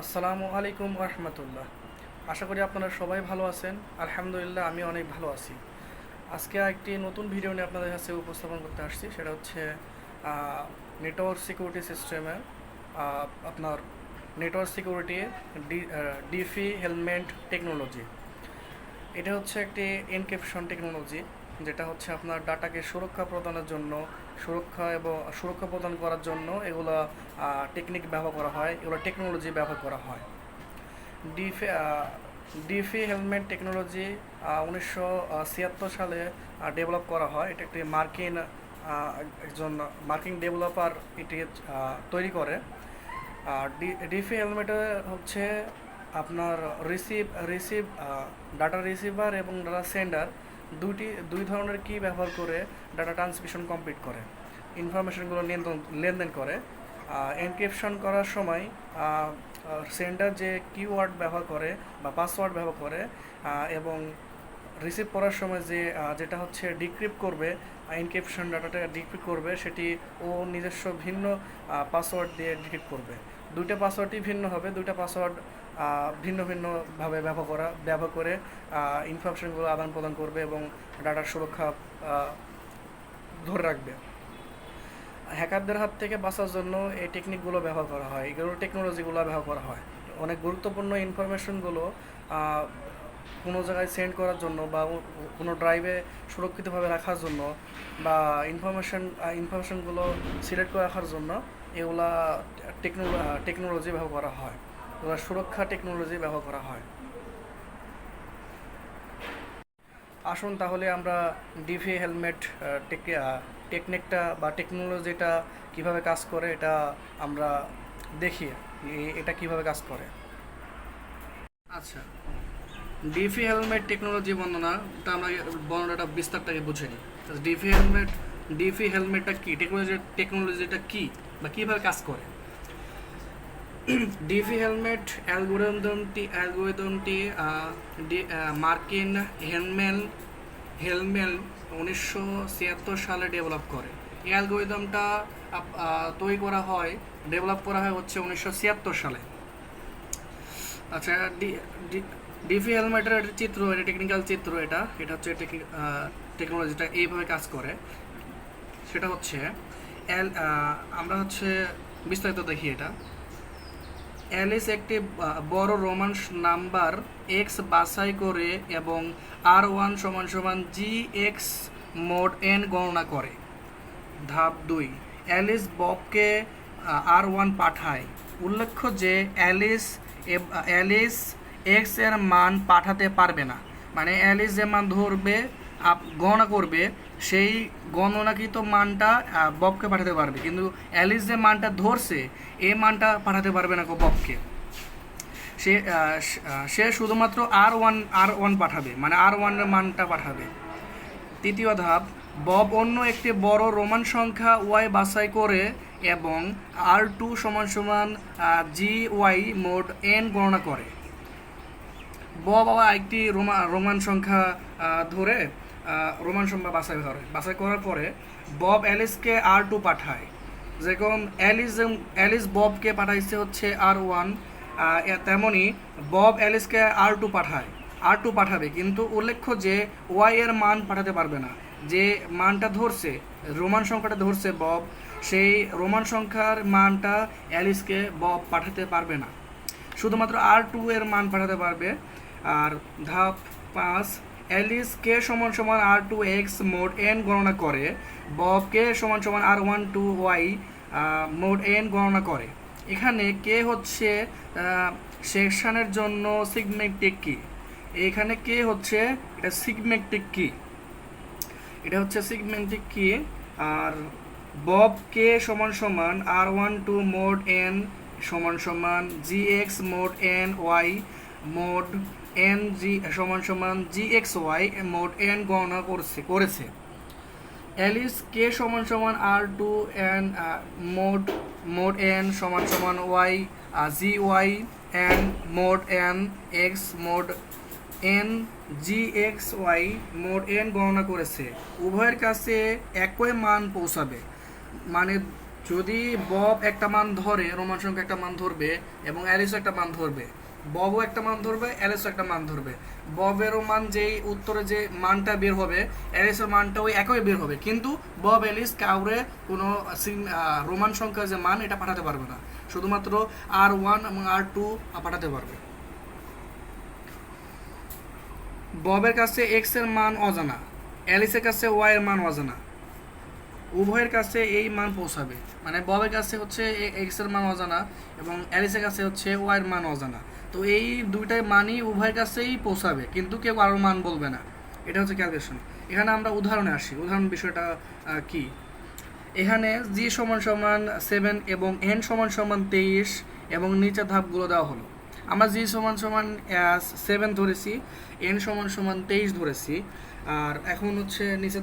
আসসালামু আলাইকুম রহমতুল্লাহ। আশা করি আপনারা সবাই ভালো আছেন। আলহামদুলিল্লাহ আমি অনেক ভালো আছি। আজকে একটি নতুন ভিডিও নিয়ে আপনাদের কাছে উপস্থাপন করতে আসছি। সেটা হচ্ছে নেটওয়ার্ক সিকিউরিটি সিস্টেমে আপনার network security Diffie Hellman technology. এটা হচ্ছে একটি এনক্রিপশন টেকনোলজি যেটা হচ্ছে আপনার ডাটাকে সুরক্ষা প্রদানের জন্য, সুরক্ষা এবং সুরক্ষা প্রদান করার জন্য এগুলো টেকনিক ব্যবহার করা হয়, এগুলো টেকনোলজি ব্যবহার করা হয়। ডিফে ডিফি হেলমেট টেকনোলজি উনিশশো ছিয়াত্তর সালে ডেভেলপ করা হয়। এটা একটি মার্কিন একজন মার্কিন ডেভেলপার এটি তৈরি করে। ডিফি হেলমেটে হচ্ছে আপনার রিসিভ রিসিভ ডাটা রিসিভার এবং ডাটা সেন্ডার দুইটি, দুই ধরনের কি ব্যবহার করে ডাটা ট্রান্সমিশন কমপ্লিট করে? ইনফরমেশনগুলো লেনদেন লেনদেন করে। এনক্রিপশন করার সময় সেন্ডার যে কিওয়ার্ড ব্যবহার করে বা পাসওয়ার্ড ব্যবহার করে এবং রিসিভ করার সময় যে যেটা হচ্ছে ডিক্রিপ্ট করবে এনক্রিপশন ডাটাটা ডিক্রিপ্ট করবে, সেটি ও নিজস্ব ভিন্ন পাসওয়ার্ড দিয়ে ডিক্রিপ্ট করবে। দুইটা পাসওয়ার্ডই ভিন্ন হবে, দুইটা পাসওয়ার্ড ভিন্ন ভিন্নভাবে ব্যবহার করা, ব্যবহার করে ইনফরমেশনগুলো আদান প্রদান করবে এবং ডাটার সুরক্ষা ধরে রাখবে। হ্যাকারদের হাত থেকে বাঁচার জন্য এই টেকনিকগুলো ব্যবহার করা হয় এগুলো টেকনোলজিগুলো ব্যবহার করা হয়। অনেক গুরুত্বপূর্ণ ইনফরমেশনগুলো কোনো জায়গায় সেন্ড করার জন্য বা কোনো ড্রাইভে সুরক্ষিতভাবে রাখার জন্য বা ইনফরমেশন ইনফরমেশনগুলো সিলেক্ট করে রাখার জন্য এগুলা টেকনোলো টেকনোলজি ব্যবহার করা হয়। সুরক্ষা টেকনোলজি ব্যবহার করা হয়। আসুন তাহলে আমরা ডিভি হেলমেট টেকনিকটা বা টেকনোলজিটা কীভাবে কাজ করে এটা আমরা দেখি এটা কীভাবে কাজ করে। আচ্ছা ডিফি হেলমেট টেকনোলজি বর্ণনা, তা আমরা বর্ণনাটা বিস্তারটাকে বুঝে নিই। ডিফি হেলমেট ডিফি হেলমেটটা কী? টেকনোলজি টেকনোলজিটা কী? বা কীভাবে কাজ করে? ডিফি হেলমেট, অ্যালগোরিদমটি অ্যালগোরিদমটি মার্কিন হেলমেল হেলমেল উনিশশো ছিয়াত্তর সালে ডেভেলপ করে। এই অ্যালগোরিদমটা তৈরি করা হয় ডেভেলপ করা হয় হচ্ছে উনিশশো ছিয়াত্তর সালে। আচ্ছা ডিফি হেলমেটের একটা চিত্র, এটা টেকনিক্যাল চিত্র এটা। এটা হচ্ছে টেকনোলজিটা এইভাবে কাজ করে। সেটা হচ্ছে আমরা হচ্ছে বিস্তারিত দেখি এটা। অ্যালিস একটি বড় রোমান নাম্বার এক্স বাছাই করে এবং আর ওয়ান সমান সমান জি এক্স মোড এন গণনা করে। ধাপ দুই, অ্যালিস ববকে আর ওয়ান পাঠায়। উল্লেখ্য যে অ্যালিস অ্যালিস এক্সের মান পাঠাতে পারবে না। মানে অ্যালিস যে মান ধরবে গণনা করবে, সেই গণনাকৃত মানটা ববকে পাঠাতে পারবে। কিন্তু অ্যালিস যে মানটা ধরছে এই মানটা পাঠাতে পারবে না ববকে। সে স- শুধুমাত্র আর ওয়ান আর ওয়ান পাঠাবে মানে আর ওয়ানের মানটা পাঠাবে। তৃতীয় ধাপ, বব অন্য একটি বড় রোমান সংখ্যা ওয়াই বাছাই করে এবং আর টু সমান সমান জি ওয়াই মোড এন গণনা করে। বব আবার একটি রোমা, রোমান সংখ্যা ধরে রোমান সংখ্যা বাছাই করে বাছাই করার পরে বব অ্যালিসকে আর টু পাঠায়। যেরকম অ্যালিস অ্যালিস ববকে পাঠাইছে হচ্ছে আর ওয়ান তেমনই বব অ্যালিসকে আর টু পাঠায়। আর টু পাঠাবে, কিন্তু উল্লেখ্য যে ওয়াই এর মান পাঠাতে পারবে না। যে মানটা ধরছে, রোমান সংখ্যাটা ধরছে বব, সেই রোমান সংখ্যার মানটা অ্যালিসকে বব পাঠাতে পারবে না। শুধুমাত্র আর টু এর মান পাঠাতে পারবে। আর ধাপ পাঁচ অ্যালিস কে সমান সমান R two X mod N গণনা করে? বব কে সমান সমান R one to Y mod N গণনা করে। এখানে কে হচ্ছে সেকশানের জন্য সিগমেটিক কি? এখানে কে হচ্ছে, এটা সিগমেটিক কি? এটা হচ্ছে সিগমেন্টিক কি? আর বব কে সমান সমান R one to mod N সমান সমান G X mod N Y mod N G সমান সমান G X Y mod N গণনা করছে, করেছে। অ্যালিস কে সমান সমান R two N mod mod N সমান সমান Y G Y, N mod N, X mod N, G X Y mod N গণনা করেছে। উভয়ের কাছে একই মান পৌঁছাবে। মানে যদি বব একটা মান ধরে, রোমান সংখ্যা একটা মান ধরবে এবং অ্যালিসও একটা মান ধরবে। ববও একটা মান ধরবে, অ্যালিসও একটা মান ধরবে। ববেরও মান যেই উত্তরে যে মানটা বের হবে, অ্যালিসের মানটা ওই একই বের হবে। কিন্তু বব, অ্যালিস কাউরে কোনো রোমান সংখ্যার যে মান, এটা পাঠাতে পারবে না। শুধুমাত্র আর ওয়ান এবং আর টু পাঠাতে পারবে। ববের কাছে এক্সের মান অজানা, অ্যালিসের কাছে ওয়াই এর মান অজানা। উভয়ের কাছে এই মান পৌঁছাবে। মানে ববের কাছে হচ্ছে এক্সের মান অজানা এবং অ্যালিসের কাছে হচ্ছে ওয়াই এর মান অজানা। তো এই দুইটাই মানই উভয়ের কাছেই পৌঁছাবে, কিন্তু কেউ আরও মান বলবে না। এটা হচ্ছে ক্যালকুলেশন এখানে আমরা উদাহরণে আসি। উদাহরণ বিষয়টা কি? এখানে জি সমান সমান সেভেন এবং এন সমান সমান তেইশ এবং নিচের ধাপগুলো দেওয়া হলো। আমরা জি সমান সমান সেভেন ধরেছি এন সমান সমান তেইশ ধরেছি, আর এখন হচ্ছে নিচে